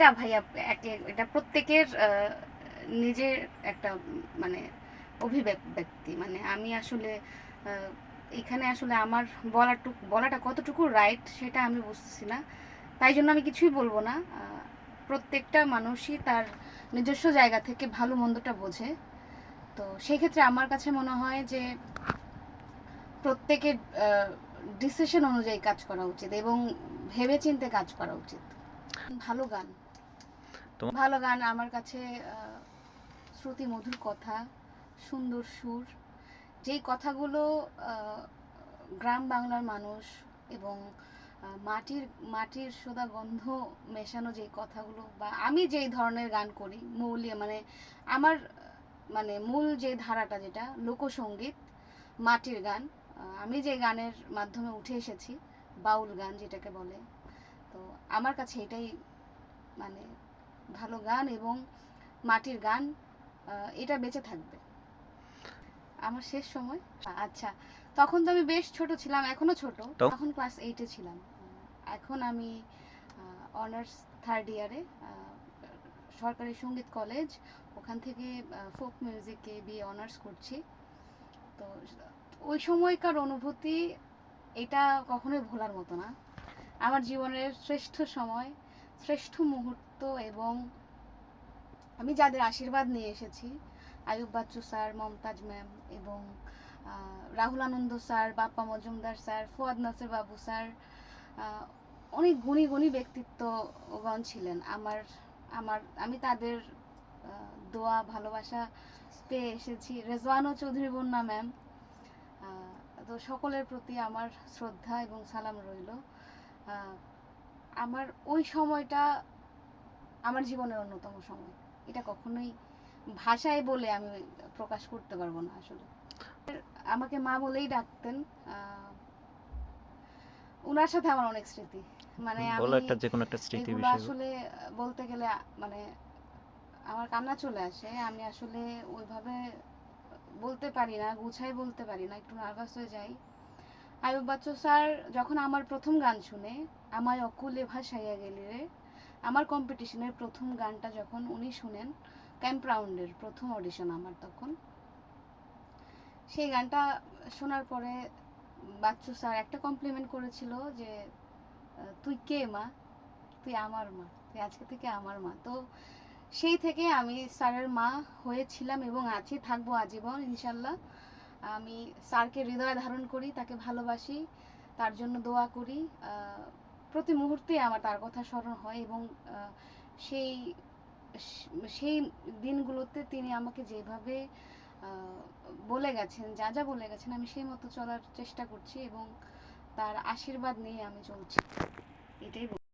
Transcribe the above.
এটা ভাইয়া এটা প্রত্যেকের নিজের একটা মানে অভিব্যক্তি। মানে আমি আসলে এখানে আসলে আমার বলাটুকু, বলাটা কতটুকু রাইট সেটা আমি বুঝতেছি না। তাই জন্য আমি কিছুই বলব না। প্রত্যেকটা মানুষই তার নিজস্ব জায়গা থেকে ভালো মন্দটা বোঝে। তো সেই ক্ষেত্রে আমার কাছে মনে হয় যে, প্রত্যেকের ডিসিশন অনুযায়ী কাজ করা উচিত এবং ভেবেচিন্তে কাজ করা উচিত। ভালো গান। তোমার- ভালো গান, আমার কাছে শ্রুতি মধুর কথা, সুন্দর সুর, যেই কথাগুলো গ্রাম বাংলার মানুষ এবং মাটির মাটির সোদা গন্ধ মেশানো যেই কথাগুলো বা আমি যেই ধরনের গান করি, মৌলি মানে আমার মানে মূল যে ধারাটা যেটা লোকসঙ্গীত মাটির গান আমি যে গানের মাধ্যমে উঠে এসেছি, বাউল গান যেটাকে বলে, তো আমার কাছে এটাই মানে ভালো গান এবং মাটির গান এটা বেঁচে থাকবে। আমার শেষ সময়। আচ্ছা তখন তো আমি বেশ ছোট ছিলাম এখনও ছোট? তখন? ক্লাস এইটে ছিলাম। এখন আমি অনার্স থার্ড ইয়ারে সরকারি সংগীত কলেজ ওখান থেকে ফোক মিউজিকে বিয়ে অনার্স করছি। তো ওই সময়কার অনুভূতি এটা কখনোই ভোলার মতো না। আমার জীবনের শ্রেষ্ঠ সময় শ্রেষ্ঠ মুহূর্ত এবং আমি যাদের আশীর্বাদ নিয়ে এসেছি, আয়ুব বাচ্চু স্যার, মমতাজ ম্যাম এবং Rahul Anand sir, Bappa Majumder sir, Fuad Nasir Babu sir অনেক গুণী গুণী ব্যক্তিত্বগণ ছিলেন। আমার আমার, আমি তাদের দোয়া, ভালোবাসা পেয়ে এসেছি। রেজওয়ানো চৌধুরী বন্যা ম্যাম তো সকলের প্রতি আমার শ্রদ্ধা এবং সালাম রইল। আমার ওই সময়টা আমার জীবনের অন্যতম সময়। এটা কখনোই ভাষায় বলে আমি প্রকাশ করতে পারব না আসলে। আমাকে মা বলেই ডাকতেন ওনার সাথে আমার অনেক স্মৃতি। মানে বলো একটা যে কোনো একটা স্মৃতি এগুলো বিষয়। আসলে বলতে গেলে মানে আমার কান্না চলে আসে। আমি আসলে ওইভাবে বলতে পারি না গুছাই বলতে পারি না একটু নার্ভাস হয়ে যাই। আয়ুব বাচ্চু স্যার, যখন আমার প্রথম গান শুনে আমায় অকুলে ভাসাইয়া গেলি রে, আমার কম্পিটিশনের প্রথম গানটা যখন উনি শুনেন ক্যাম্প রাউন্ডের প্রথম অডিশন আমার তখন, সেই গানটা শোনার পরে বাচ্চু স্যার একটা কমপ্লিমেন্ট করেছিল যে তুই কে মা? তুই আমার মা, তুই আজকে থেকে আমার মা। তো সেই থেকে আমি স্যারের মা হয়েছিলাম এবং আছি, থাকব আজীবন, ইনশাল্লাহ। আমি স্যারকে হৃদয়ে ধারণ করি, তাকে ভালোবাসি, তার জন্য দোয়া করি। প্রতি মুহূর্তে আমার তার কথা স্মরণ হয় এবং সেই সেই দিনগুলোতে তিনি আমাকে যেভাবে বলে গেছেন, যা যা বলে গেছেন, আমি সেই মতো চলার চেষ্টা করছি এবং তার আশীর্বাদ নিয়ে আমি চলছি। এটাই